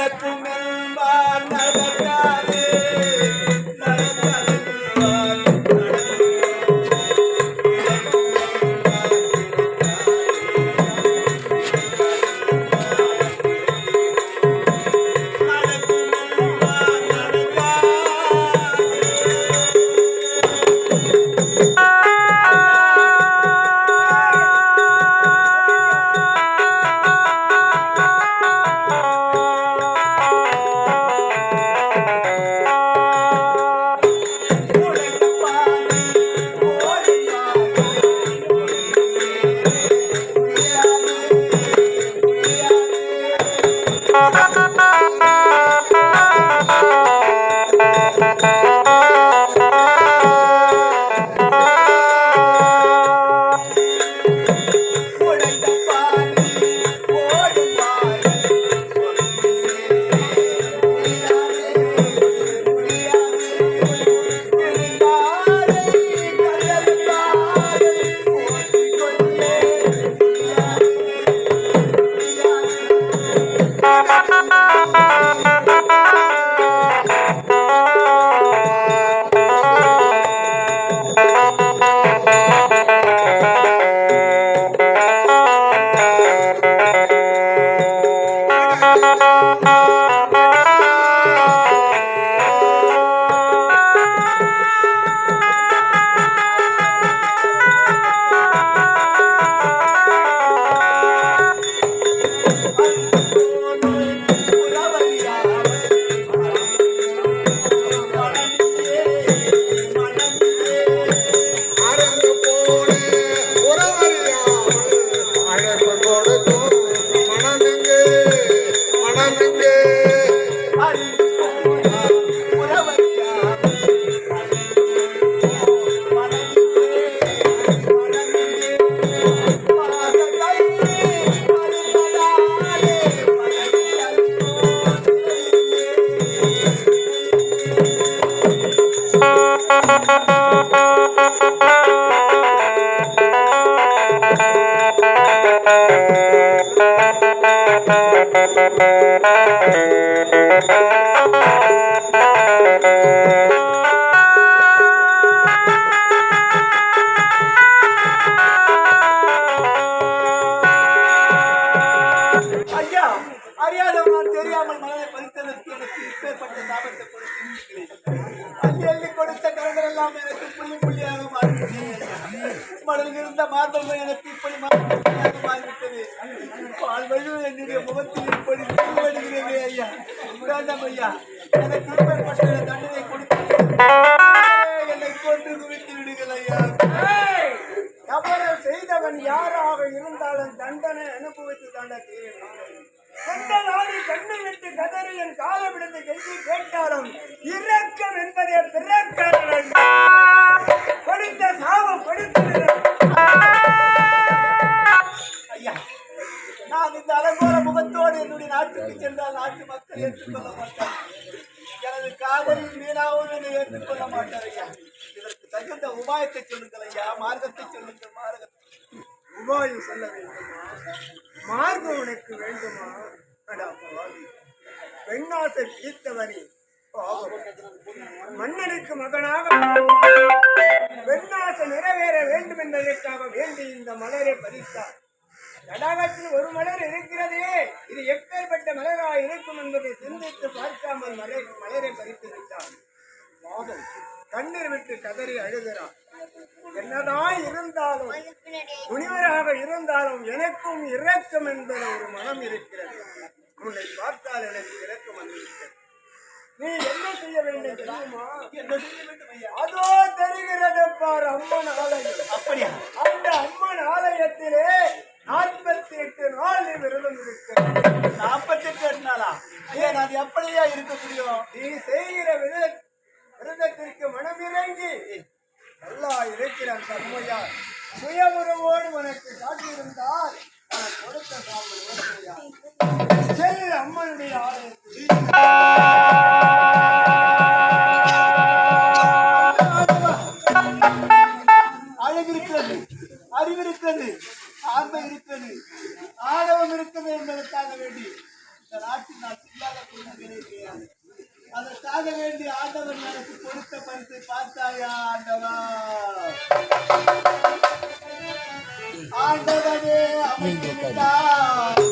that for me. ஐயா அறியாதவனால் தெரியாமல் மனதை பதித்ததற்கு எனக்கு இப்பேற்பட்ட சாபத்தை கொடுத்து அள்ளி அள்ளி கொடுத்த கடங்கள் எல்லாம் எனக்கு புள்ளி புள்ளியாக மாறிவிட்டது. மடலில் இருந்த மார்பகம் எனக்கு இப்படி மாறிவிட்டதாக மாறிவிட்டது. பால் வழி என்னுடைய முகத்தில் இப்படி வருகிறது ஐயா. வேண்டாம் ஐயா. எனக்கு இப்பேற்பட்ட தண்டனை கொடுத்து என்னை கொண்டு குவித்து விடுங்கள் ஐயா. தவறு செய்தவன் யாராக இருந்தாலும் தண்டனை அனுபவித்து தாண்ட தீரணும் சொந்த நாடு கண்ணை விட்டு கதறி என் கால விழுந்து கெஞ்சி கேட்டாலும் என்பதற்காக இந்த மலரை பறித்தார் தடாகத்தில் ஒரு மலர் இருக்கிறதே. இது எப்பேற்பட்ட மலராக இருக்கும் என்பதை சிந்தித்து பார்க்காமல் மலை மலரை பறித்து விட்டார் மாதம் கண்ணீர் விட்டு கதறி அழுகிறார். என்னதான் இருந்தாலும் முனிவராக இருந்தாலும் எனக்கும் இரக்கம் என்பது ஒரு மனம் இருக்கிறது. உன்னை பார்த்தால் எனக்கு இரக்கம் வந்திருக்கிறது நீ என்ன செய்ய வேண்டும் தெரியுமா? என்ன செய்ய வேண்டும் ஐயா? அதோ தெரிகிறது பார் அம்மன் ஆலயம். அப்படியா? அந்த அம்மன் ஆலயத்திலே நாற்பத்தி எட்டு நாள் நீ விரதம் இருக்கிறது நாற்பத்தெட்டு எட்டு நாளா அது எப்படியா இருக்க முடியும்? நீ செய்கிற வித விரதத்திற்கு மனமிறங்கி நல்லா இருக்கிற அந்த அம்மையார் சுய உறவோடு உனக்கு காட்டியிருந்தால் செல் அம்மனுடைய ஆலயத்தில் இருக்கிறது அறிவு இருக்கிறது ஆண்மை இருக்கிறது ஆணவம் இருக்கிறது என்பதற்காக வேண்டி இந்த நாட்டில் நான் செய்யாத குழந்தைகளே கிடையாது அதற்காக வேண்டி ஆண்டவன் எனக்கு கொடுத்த பரிசை பார்த்தாயா ஆண்டவா? ஆண்டவனே அமைந்து விட்டார்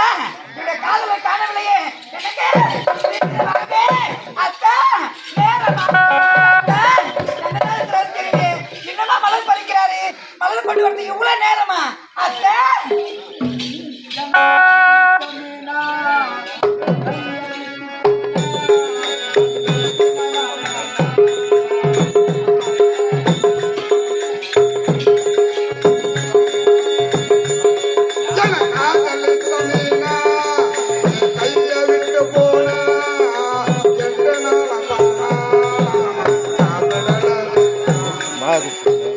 எல்லாரும் என்னுடைய காதலை காணவில்லையே. எனக்கு Thiago.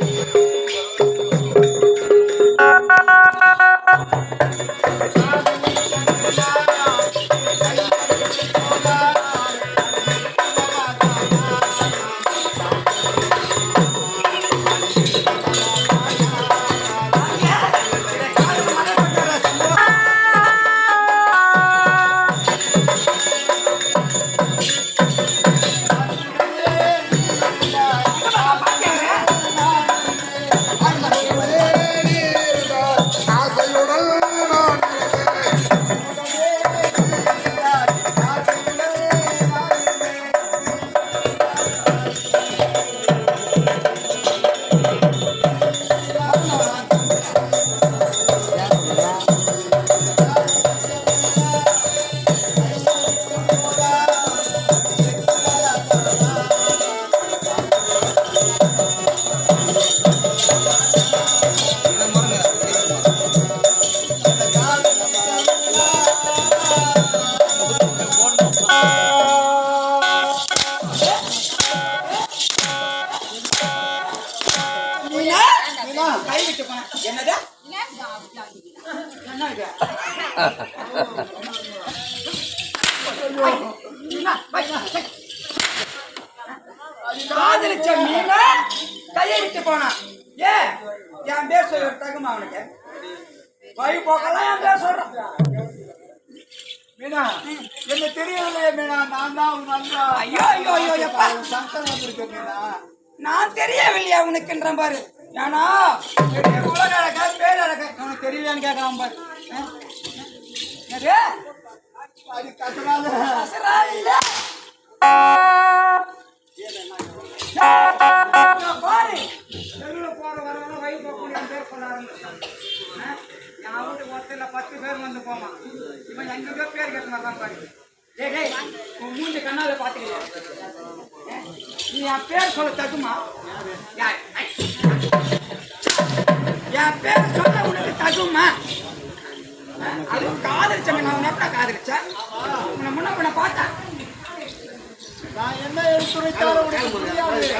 மீனா என்ன தெரியவில்லையே மீனா நான் தான் உன் ஐயோ ஐயோ ஐயோ எப்பா. சங்கர் வந்திருக்கேன் மீனா. நான் தெரியவில்லையா உனக்குன்ற பாரு. ஏன்னா உலக அழகா பேர் அழகா உனக்கு தெரியலையான்னு கேட்கலாம் பாரு? அது கசராத அசரா இல்ல. இதோ பாரு. தெருவுல போற வழி போகக்கூடிய பேர். ஆ? என் வீட்டு ஒருத்தர்ல பத்து பேர் வந்து போவான் இவன் எங்கெங்கயோ பேர் கேட்டு வரலாம் பாரு டேய் டேய் உன் மூஞ்சி கண்ணால? நீ என் பேர் சொல்ல தகுமா. என் பேர் சொல்ல உனக்கு தகுமா? அதுவும் காதலிச்சவன் நான் எப்படி காதலிச்சேன் உன்னை முன்ன உன்னை பார்த்தேன் நான் என்ன எடுத்துரைத்தாலும் உனக்கு புரியாது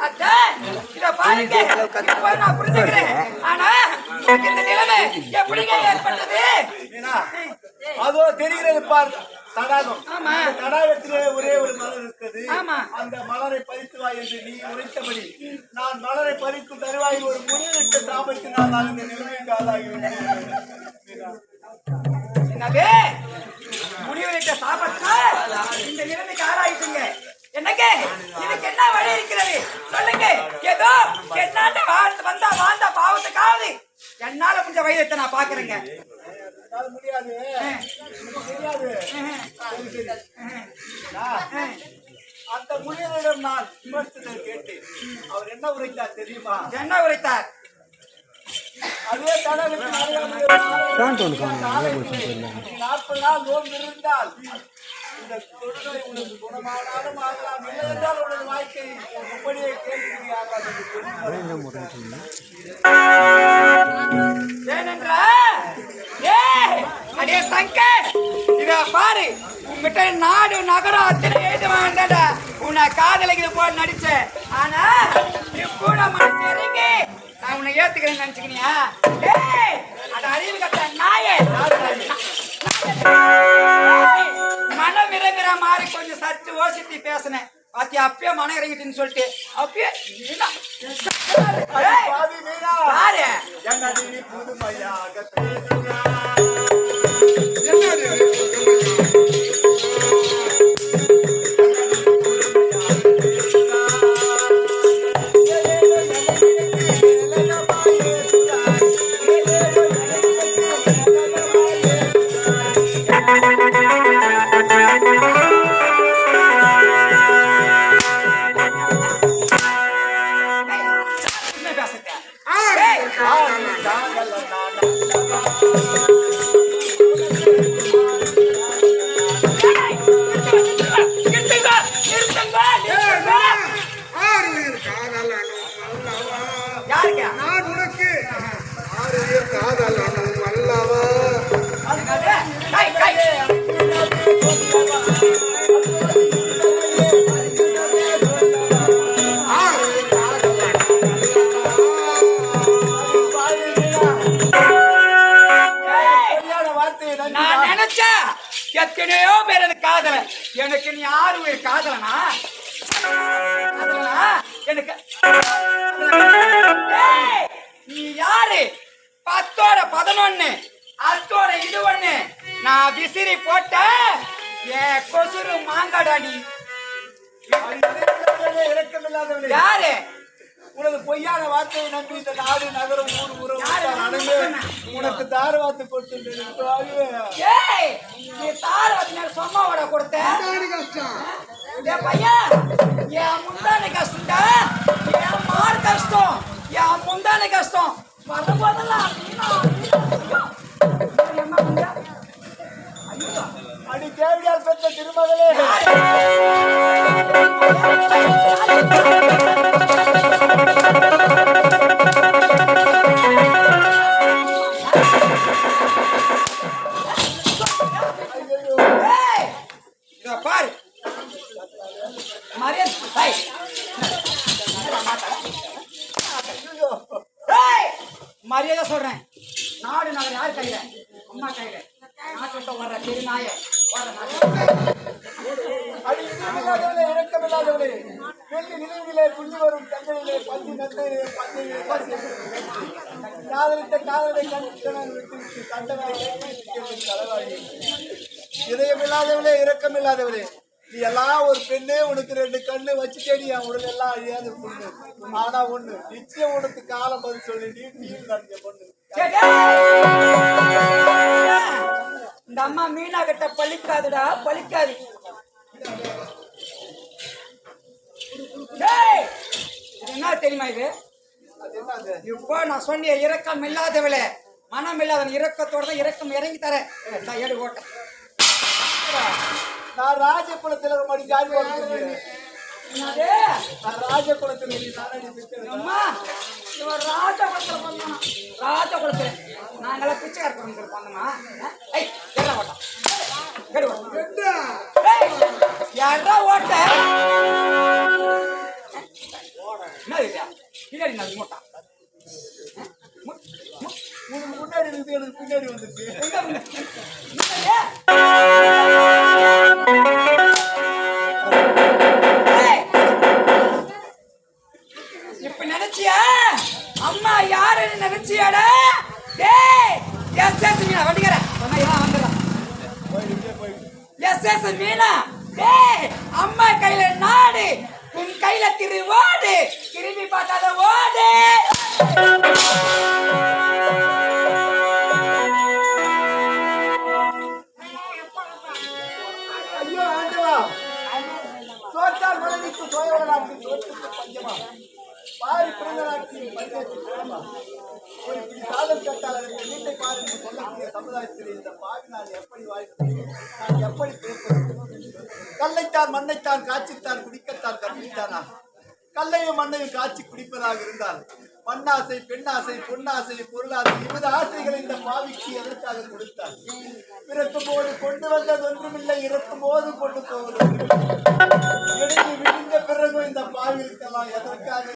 அதான், இத பாருங்க. இத பாரு, நான் புரிஞ்சுக்கிறேன். ஆனா, எனக்கு இந்த நிலைமை எப்படிங்க ஏற்பட்டது? அதோ தெரிகிறது பார் தடாகம் தடாகத்திலே ஒரே ஒரு மலர் இருக்கிறது. அந்த மலரை பறித்து வா என்று நீ உரைத்தபடி நான் மலரை பறிக்கும் தருவாயில் ஒரு முனிவிட்ட சாபத்தினால் நான் இந்த நிலைமைக்கு ஆளாகிவிட்டேன் மீனா. என்னது? முடிவெடுத்த சாபத்தா இந்த நிலைமைக்கு ஆளாயிட்டுங்க. என்னங்க? இதுக்கு என்ன வழி இருக்கிறது? சொல்லுங்க. ஏதோ என்னால வந்தா வாழ்ந்த பாவத்துக்காவது என்னால முடிஞ்ச வைத்தியத்தை நான் பாக்குறேங்க முடியாது. அந்த முனிவரிடம் நான் விமர்சனம் கேட்டேன். அவர் என்ன உரைத்தார் தெரியுமா? என்ன உரைத்தார்? அதே நாற்பது நாள் நோன்பு இருந்தால் இந்த தொழுநோய் உனக்கு குணமானாலும் ஆகலாம். இல்லை என்றால் உனது வாழ்க்கை அப்படியே கேள்வி ஆகலாம் என்று சொல்லி ஏனென்றா ஏய் அடே சங்கர் இத பாரு உங்ககிட்ட நாடு நகரம் அத்தனை எழுத வேண்டாடா உன்னை காதலிக்கிற போல் நடிச்சேன். ஆனா இப்போ நம்ம சரிங்க நான் உன்னை ஏத்துக்கிறேன்னு நினைச்சுக்கினியா? அட அறிவு கட்ட நாயே இறங்குற மாதிரி கொஞ்சம் சற்று யோசித்து பேசினேன். பாத்தி அப்பயே மனம் இறங்கிட்டுன்னு சொல்லிட்டு அப்பயே மீனா. புதுமையாக பேசுகிறாய் நான் உனக்கு. ஆறு அல்லவா நான் நினைச்சா எத்தனையோ பேர் எனக்கு காதல. எனக்கு நீ ஆறு உயிர் காதலனா? எனக்கு நீ யாரு? பத்தோட பதினொன்னு அத்தோட இது ஒண்ணு நான் விசிறி போட்ட என் கொசுறு மாங்காடா நீ. யாரு? உனது பொய்யான வார்த்தையை நம்பி இந்த நாடு நகரம் ஊர் அடங்கு. சொன்னா? உனக்கு தார வார்த்தை கொடுத்து ஏய் நீ தார வச்சு சொம்மாவோட கொடுத்த? முந்தாடி கஷ்டம். ஏ பையன் என் முந்தானை கஷ்டம்டா என் மார் கஷ்டம். என் முந்தானை கஷ்டம். வரும்போதெல்லாம் அடி தேவையால் பெற்ற திருமகளே. நினைவிலே புள்ளி வரும் கண்களிலே பள்ளி நந்தையிலே பந்தையிலே பசி காதலித்த காதலை கண்டவன் விட்டு விட்டு இதயமில்லாதவளே இரக்கமில்லாதவளே. நீ எல்லாம் ஒரு பெண்ணே உனக்கு ரெண்டு கண்ணு வச்சுட்டேடி என் உடல் எல்லாம் அழியாத பொண்ணு? ஆனா ஒண்ணு நிச்சயம் உனக்கு காலம் பதில் சொல்லி நீ நீர் நடந்த பொண்ணு. இந்த அம்மா மீனா கிட்ட பழிக்காதுடா பழிக்காது. என்ன தெரியுமா இது? இப்போ நான் சொன்னிய இறக்கம் இல்லாதவளே. மனம் இல்லாத இறக்கத்தோட தான் இறக்கம் இறங்கி தரேன். நான் ஏடு ஓட்ட. நான் ராஜகுலத்துல மணி ஜாதி ராஜகுலத்துல நீ நானடி பிச்சை அம்மா இவன் ராஜ குலத்துல பண்ணா ராஜ குலத்துல நாங்களாம் பிச்சைக்கார குடும்பத்தில் பண்ணோமா ஐய் கேட்க மாட்டோம் கேடு யாரா ஓட்ட? என்ன இது? பின்னாடி நான் மூட்டா. உனக்கு முன்னாடி இருந்து எனக்கு பின்னாடி வந்துச்சு பார்த்தால் மனைவிக்கு சோழவனாக்கு சோற்றுக்கு பஞ்சமா? பாரி பிறந்தனாக்கு பஞ்சத்து கிழமா ஒரு இப்படி சாதம் கேட்டால் அதற்கு வீட்டை பாரு என்று சொல்லக்கூடிய சமுதாயத்தில் இந்த பாவி நான் எப்படி வாழ்வது நான் எப்படி பேசுவது? கல்லைத்தான் மண்ணைத்தான் காய்ச்சித்தான் குடிக்கத்தான் கற்பித்தானா? கல்லையும் மண்ணையும் காய்ச்சி குடிப்பதாக இருந்தால் மண்ணாசை பெண்ணாசை பொன்னாசை பொருளாசை இருபது ஆசைகளை இந்த பாவிக்கு எதற்காக கொடுத்தார் பிறக்கும் போது கொண்டு வந்தது ஒன்றுமில்லை இறக்கும் போது கொண்டு போவது ஒன்றுமில்லை. விழுந்த பிறகு இந்த பாவிக்கெல்லாம் எதற்காக